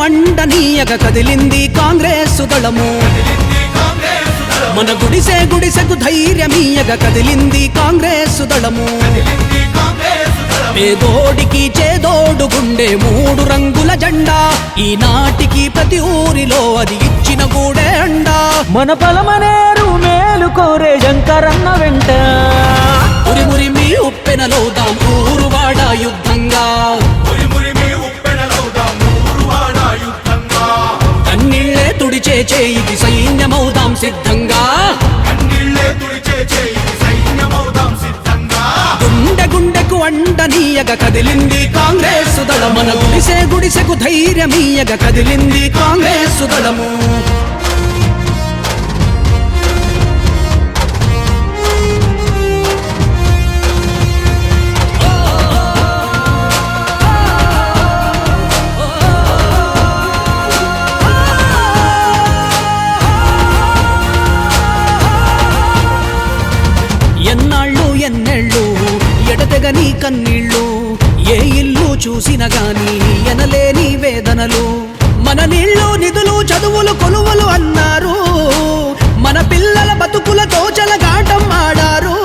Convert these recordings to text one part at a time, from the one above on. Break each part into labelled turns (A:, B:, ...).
A: అండనీయగ కదిలింది కాంగ్రెస్ దళము. మన గుడిసె గుడిసెకు ధైర్యమీయగ కదిలింది కాంగ్రెస్ దళము. పేదోడికి చేదోడు గుండె మూడు రంగుల జెండా. ఈనాటికి ప్రతి ఊరిలో అది ఇచ్చిన గూడే అండా.
B: మన బలమనేరు మేలు కోరే శంకరన్న వెంట.
A: ఉరిమురి మీ ఉప్పెనలో తుడిచే చేయికి సైన్యమౌదాం సిద్ధంగా. గుండె గుండెకు అండనీయగ కదిలింది కాంగ్రెస్ దళం మన గుడిసె గుడిసెకు ధైర్యమీయగ కదిలింది కాంగ్రెస్ దళము. చూసిన గాని ఎనలేని వేదనలు. మన నీళ్ళు నిధులు చదువులు కొలువులు అన్నారు. మన పిల్లల బతుకులతో చెలగాటం ఆడారు.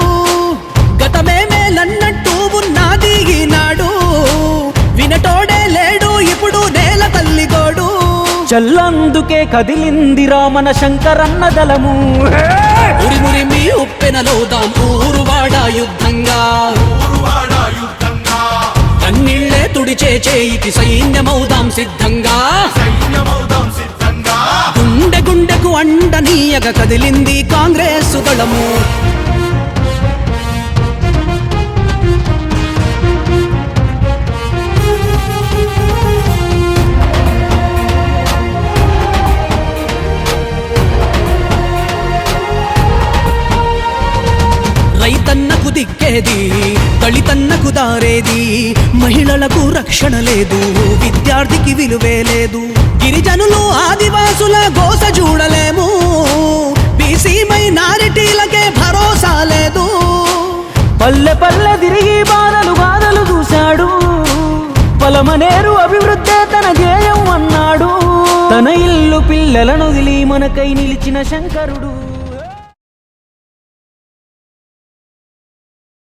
A: గతమే మేలన్నట్టు ఉన్నది ఈనాడు. వినటోడే లేడు ఇప్పుడు నేల తల్లిగోడు.
B: చల్లందుకే కదిలిందిరా మన శంకరన్న దళము.
A: ఉరిమురి మీ ఉప్పెనలో దాం ఊరువాడ యుద్ధంగా. కన్నీళ్ళే తుడిచే చేయికి సైన్యమౌదాం సిద్ధంగా. గుండె గుండెకు అండనీయగ కదిలింది కాంగ్రెస్ దళము. రైతన్నకు దిక్కేది దళితన్నకు దారేది మహిళలకు రక్షణ లేదు విద్యార్థికి విలువే లేదు. గిరిజనులు ఆదివాసుల గోస చూడలేము. బీసీ మైనారిటీలకే భరోసా లేదు.
B: పల్లె పల్లె తిరిగి బాధలు బాధలు చూశాడు. పలమనేరు అభివృద్ధి తన ధ్యేయం అన్నాడు. తన ఇల్లు పిల్లలను వదిలి మనకై నిలిచిన శంకరుడు.